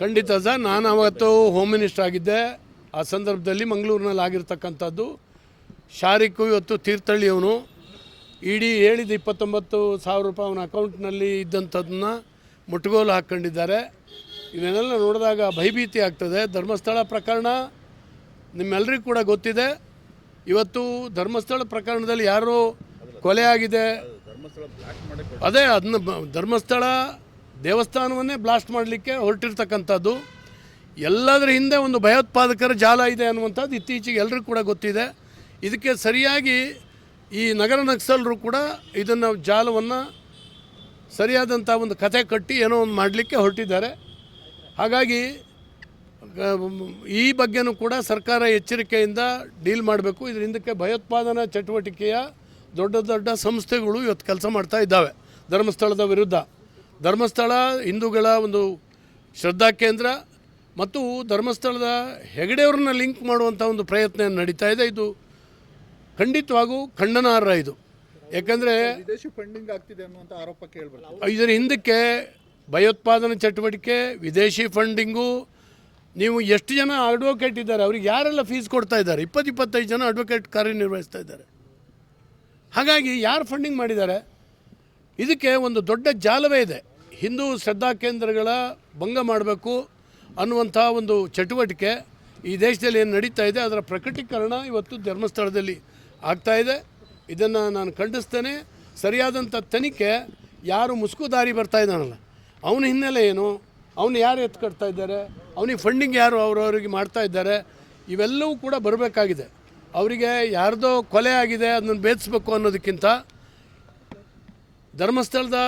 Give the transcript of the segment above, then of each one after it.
ಖಂಡಿತ ಸರ್ ನಾನು ಅವತ್ತು ಹೋಮ್ ಮಿನಿಸ್ಟರ್ ಆಗಿದ್ದೆ. ಆ ಸಂದರ್ಭದಲ್ಲಿ ಮಂಗಳೂರಿನಲ್ಲಿ ಆಗಿರ್ತಕ್ಕಂಥದ್ದು. ಶಾರಿಕ್ಕು ಇವತ್ತು ತೀರ್ಥಹಳ್ಳಿಯವನು. ಇಡೀ ಹೇಳಿದ ಇಪ್ಪತ್ತೊಂಬತ್ತು ಸಾವಿರ ರೂಪಾಯಿ ಅವನ ಅಕೌಂಟ್ನಲ್ಲಿ ಇದ್ದಂಥದನ್ನ ಮುಟ್ಗೋಲು ಹಾಕ್ಕೊಂಡಿದ್ದಾರೆ. ಇವನ್ನೆಲ್ಲ ನೋಡಿದಾಗ ಭಯಭೀತಿ ಆಗ್ತದೆ. ಧರ್ಮಸ್ಥಳ ಪ್ರಕರಣ ನಿಮ್ಮೆಲ್ಲರಿಗೂ ಕೂಡ ಗೊತ್ತಿದೆ. ಇವತ್ತು ಧರ್ಮಸ್ಥಳ ಪ್ರಕರಣದಲ್ಲಿ ಯಾರು ಕೊಲೆ ಆಗಿದೆ. ಅದೇ ಅದನ್ನ ಧರ್ಮಸ್ಥಳ ದೇವಸ್ಥಾನವನ್ನೇ ಬ್ಲಾಸ್ಟ್ ಮಾಡಲಿಕ್ಕೆ ಹೊರಟಿರ್ತಕ್ಕಂಥದ್ದು. ಎಲ್ಲದರ ಹಿಂದೆ ಒಂದು ಭಯೋತ್ಪಾದಕರ ಜಾಲ ಇದೆ ಅನ್ನುವಂಥದ್ದು ಇತ್ತೀಚೆಗೆ ಎಲ್ಲರಿಗೂ ಕೂಡ ಗೊತ್ತಿದೆ. ಇದಕ್ಕೆ ಸರಿಯಾಗಿ ಈ ನಗರ ನಕ್ಸಲರು ಕೂಡ ಇದನ್ನು ಜಾಲವನ್ನು ಸರಿಯಾದಂಥ ಒಂದು ಕತೆ ಕಟ್ಟಿ ಏನೋ ಒಂದು ಮಾಡಲಿಕ್ಕೆ ಹೊರಟಿದ್ದಾರೆ. ಹಾಗಾಗಿ ಈ ಬಗ್ಗೆನೂ ಕೂಡ ಸರ್ಕಾರ ಎಚ್ಚರಿಕೆಯಿಂದ ಡೀಲ್ ಮಾಡಬೇಕು. ಇದರ ಹಿಂದಕ್ಕೆ ಭಯೋತ್ಪಾದನಾ ಚಟುವಟಿಕೆಯ ದೊಡ್ಡ ದೊಡ್ಡ ಸಂಸ್ಥೆಗಳು ಇವತ್ತು ಕೆಲಸ ಮಾಡ್ತಾ ಇದ್ದಾವೆ. ಧರ್ಮಸ್ಥಳದ ವಿರುದ್ಧ. ಧರ್ಮಸ್ಥಳ ಹಿಂದೂಗಳ ಒಂದು ಶ್ರದ್ಧಾ ಕೇಂದ್ರ ಮತ್ತು ಧರ್ಮಸ್ಥಳದ ಹೆಗಡೆಯವ್ರನ್ನ ಲಿಂಕ್ ಮಾಡುವಂಥ ಒಂದು ಪ್ರಯತ್ನ ನಡೀತಾ ಇದೆ. ಇದು ಖಂಡಿತವಾಗೂ ಖಂಡನಾರ್ಹ ಇದು. ಯಾಕಂದರೆ ವಿದೇಶಿ ಫಂಡಿಂಗ್ ಆಗ್ತಿದೆ ಅನ್ನುವಂಥ ಆರೋಪ ಇದರ ಹಿಂದಕ್ಕೆ ಭಯೋತ್ಪಾದನೆ ಚಟುವಟಿಕೆ ವಿದೇಶಿ ಫಂಡಿಂಗು ನೀವು ಎಷ್ಟು ಜನ ಅಡ್ವೊಕೇಟ್ ಇದ್ದಾರೆ ಅವ್ರಿಗೆ ಯಾರೆಲ್ಲ ಫೀಸ್ ಕೊಡ್ತಾ ಇದ್ದಾರೆ? ಇಪ್ಪತ್ತು ಇಪ್ಪತ್ತೈದು ಜನ ಅಡ್ವೊಕೇಟ್ ಕಾರ್ಯನಿರ್ವಹಿಸ್ತಾ ಇದ್ದಾರೆ. ಹಾಗಾಗಿ ಯಾರು ಫಂಡಿಂಗ್ ಮಾಡಿದ್ದಾರೆ? ಇದಕ್ಕೆ ಒಂದು ದೊಡ್ಡ ಜಾಲವೇ ಇದೆ. ಹಿಂದೂ ಶ್ರದ್ಧಾ ಕೇಂದ್ರಗಳ ಭಂಗ ಮಾಡಬೇಕು ಅನ್ನುವಂಥ ಒಂದು ಚಟುವಟಿಕೆ ಈ ದೇಶದಲ್ಲಿ ಏನು ನಡೀತಾ ಇದೆ, ಅದರ ಪ್ರಕಟೀಕರಣ ಇವತ್ತು ಧರ್ಮಸ್ಥಳದಲ್ಲಿ ಆಗ್ತಾ ಇದೆ. ಇದನ್ನು ನಾನು ಖಂಡಿಸ್ತೇನೆ. ಸರಿಯಾದಂಥ ತನಿಖೆ ಯಾರು ಮುಸುಕು ದಾರಿ ಬರ್ತಾ ಇದ್ದಾನಲ್ಲ, ಅವನ ಹಿನ್ನೆಲೆ ಏನು? ಅವನು ಯಾರು ಎತ್ಕಡ್ತಾ ಇದ್ದಾರೆ? ಅವನಿಗೆ ಫಂಡಿಂಗ್ ಯಾರು ಅವರವರಿಗೆ ಮಾಡ್ತಾ ಇದ್ದಾರೆ? ಇವೆಲ್ಲವೂ ಕೂಡ ಬರಬೇಕಾಗಿದೆ. ಅವರಿಗೆ ಯಾರ್ದೋ ಕೊಲೆ ಆಗಿದೆ, ಅದನ್ನು ಭೇದಿಸ್ಬೇಕು ಅನ್ನೋದಕ್ಕಿಂತ ಧರ್ಮಸ್ಥಳದ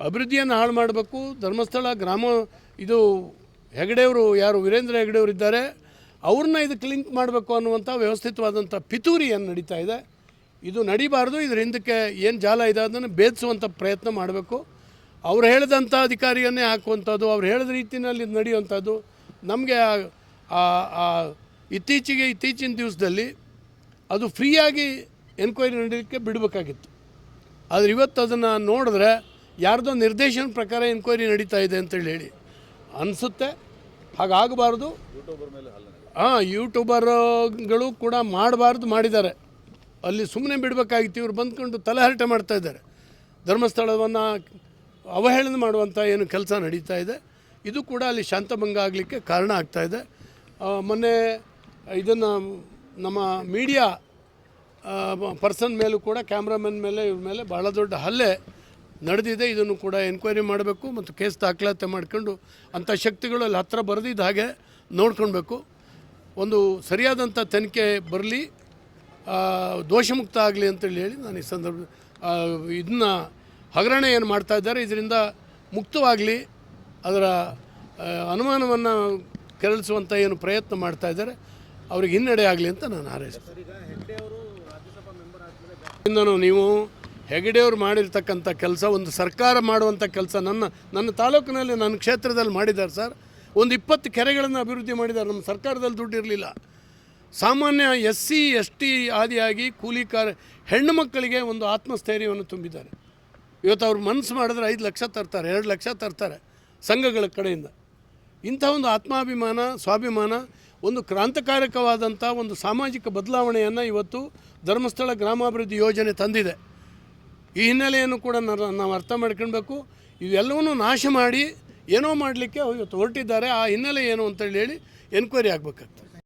ಅಭಿವೃದ್ಧಿಯನ್ನು ಹಾಳು ಮಾಡಬೇಕು. ಧರ್ಮಸ್ಥಳ, ಗ್ರಾಮ, ಇದು ಹೆಗಡೆಯವರು ಯಾರು, ವೀರೇಂದ್ರ ಹೆಗಡೆಯವರು ಇದ್ದಾರೆ. ಅವ್ರನ್ನ ಇದಕ್ಕೆ ಲಿಂಕ್ ಮಾಡಬೇಕು ಅನ್ನುವಂಥ ವ್ಯವಸ್ಥಿತವಾದಂಥ ಪಿತೂರಿ ಏನು ನಡೀತಾ ಇದೆ. ಇದು ನಡಿಬಾರ್ದು. ಇದ್ರ ಹಿಂದಕ್ಕೆ ಏನು ಜಾಲ ಇದೆ ಅದನ್ನು ಭೇದಿಸುವಂಥ ಪ್ರಯತ್ನ ಮಾಡಬೇಕು. ಅವ್ರು ಹೇಳಿದಂಥ ಅಧಿಕಾರಿಯನ್ನೇ ಹಾಕುವಂಥದ್ದು, ಅವ್ರು ಹೇಳಿದ ರೀತಿಯಲ್ಲಿ ಇದು ನಡೆಯುವಂಥದ್ದು. ನಮಗೆ ಇತ್ತೀಚೆಗೆ, ಇತ್ತೀಚಿನ ದಿವಸದಲ್ಲಿ ಅದು ಫ್ರೀಯಾಗಿ ಎನ್ಕ್ವೈರಿ ನಡೀಲಿಕ್ಕೆ ಬಿಡಬೇಕಾಗಿತ್ತು. ಆದರೆ ಇವತ್ತು ಅದನ್ನು ನೋಡಿದ್ರೆ ಯಾರ್ದೋ ನಿರ್ದೇಶನ ಪ್ರಕಾರ ಎನ್ಕ್ವೈರಿ ನಡೀತಾ ಇದೆ ಅಂತೇಳಿ ಹೇಳಿ. ಅನಿಸುತ್ತೆ. ಹಾಗಾಗಬಾರ್ದು. ಹಾಂ, ಯೂಟ್ಯೂಬರ್ಗಳು ಕೂಡ ಮಾಡಬಾರ್ದು ಮಾಡಿದ್ದಾರೆ. ಅಲ್ಲಿ ಸುಮ್ಮನೆ ಬಿಡಬೇಕಾಗಿತ್ತು. ಇವ್ರು ಬಂದ್ಕೊಂಡು ತಲೆಹರಟೆ ಮಾಡ್ತಾ ಇದ್ದಾರೆ. ಧರ್ಮಸ್ಥಳವನ್ನು ಅವಹೇಳನ ಮಾಡುವಂಥ ಏನು ಕೆಲಸ ನಡೀತಾ ಇದೆ. ಇದು ಕೂಡ ಅಲ್ಲಿ ಶಾಂತಭಂಗ ಆಗಲಿಕ್ಕೆ ಕಾರಣ ಆಗ್ತಾ ಇದೆ. ಮೊನ್ನೆ ಇದನ್ನು ನಮ್ಮ ಮೀಡಿಯಾ ಪರ್ಸನ್ ಮೇಲೂ ಕೂಡ ಕ್ಯಾಮ್ರಾಮನ್ ಮೇಲೆ, ಇವ್ರ ಮೇಲೆ ಭಾಳ ದೊಡ್ಡ ಹಲ್ಲೆ ನಡೆದಿದೆ ಇದನ್ನು ಕೂಡ ಎನ್ಕ್ವೈರಿ ಮಾಡಬೇಕು ಮತ್ತು ಕೇಸ್ ದಾಖಲಾತಿ ಮಾಡ್ಕೊಂಡು ಅಂಥ ಶಕ್ತಿಗಳು ಅಲ್ಲಿ ಹತ್ತಿರ ಬರೆದಿದ್ದ ಹಾಗೆ ನೋಡ್ಕೊಳ್ಬೇಕು. ಒಂದು ಸರಿಯಾದಂಥ ತನಿಖೆ ಬರಲಿ ದೋಷಮುಕ್ತ ಆಗಲಿ ಅಂತೇಳಿ ಹೇಳಿ ನಾನು ಈ ಸಂದರ್ಭ ಇದನ್ನ ಹಗರಣ ಏನು ಮಾಡ್ತಾ ಇದ್ದಾರೆ ಇದರಿಂದ ಮುಕ್ತವಾಗಲಿ ಅದರ ಅನುಮಾನವನ್ನು ಕೆರಳಿಸುವಂಥ ಏನು ಪ್ರಯತ್ನ ಮಾಡ್ತಾ ಇದ್ದಾರೆ ಅವ್ರಿಗೆ ಹಿನ್ನಡೆ ಆಗಲಿ ಅಂತ ನಾನು ಹಾರೈಸ್ತೇನೆ. ನೀವು ಹೆಗಡೆಯವರು ಮಾಡಿರ್ತಕ್ಕಂಥ ಕೆಲಸ, ಒಂದು ಸರ್ಕಾರ ಮಾಡುವಂಥ ಕೆಲಸ ನನ್ನ ನನ್ನ ತಾಲೂಕಿನಲ್ಲಿ, ನನ್ನ ಕ್ಷೇತ್ರದಲ್ಲಿ ಮಾಡಿದ್ದಾರೆ ಸರ್. ಒಂದು ಇಪ್ಪತ್ತು ಕೆರೆಗಳನ್ನು ಅಭಿವೃದ್ಧಿ ಮಾಡಿದ್ದಾರೆ. ನಮ್ಮ ಸರ್ಕಾರದಲ್ಲಿ ದುಡ್ಡು ಇರಲಿಲ್ಲ. ಸಾಮಾನ್ಯ ಎಸ್ ಸಿ, ಎಸ್ ಟಿ ಆದಿಯಾಗಿ ಕೂಲಿಕಾರ ಹೆಣ್ಣು ಮಕ್ಕಳಿಗೆ ಒಂದು ಆತ್ಮಸ್ಥೈರ್ಯವನ್ನು ತುಂಬಿದ್ದಾರೆ. ಇವತ್ತು ಅವ್ರು ಮನಸ್ಸು ಮಾಡಿದ್ರೆ ಐದು ಲಕ್ಷ ತರ್ತಾರೆ, ಎರಡು ಲಕ್ಷ ತರ್ತಾರೆ ಸಂಘಗಳ ಕಡೆಯಿಂದ. ಇಂಥ ಒಂದು ಆತ್ಮಾಭಿಮಾನ, ಸ್ವಾಭಿಮಾನ, ಒಂದು ಕ್ರಾಂತಿಕಾರಕವಾದಂಥ ಒಂದು ಸಾಮಾಜಿಕ ಬದಲಾವಣೆಯನ್ನು ಇವತ್ತು ಧರ್ಮಸ್ಥಳ ಗ್ರಾಮಾಭಿವೃದ್ಧಿ ಯೋಜನೆ ತಂದಿದೆ. ಈ ಹಿನ್ನೆಲೆಯನ್ನು ಕೂಡ ನಾವು ಅರ್ಥ ಮಾಡ್ಕೊಳ್ಬೇಕು. ಇವೆಲ್ಲವನ್ನೂ ನಾಶ ಮಾಡಿ ಏನೋ ಮಾಡಲಿಕ್ಕೆ ಹೊರಟಿದ್ದಾರೆ. ಆ ಹಿನ್ನೆಲೆ ಏನು ಅಂತೇಳಿ ಹೇಳಿ ಎನ್ಕ್ವೈರಿ ಆಗಬೇಕಾಗ್ತದೆ.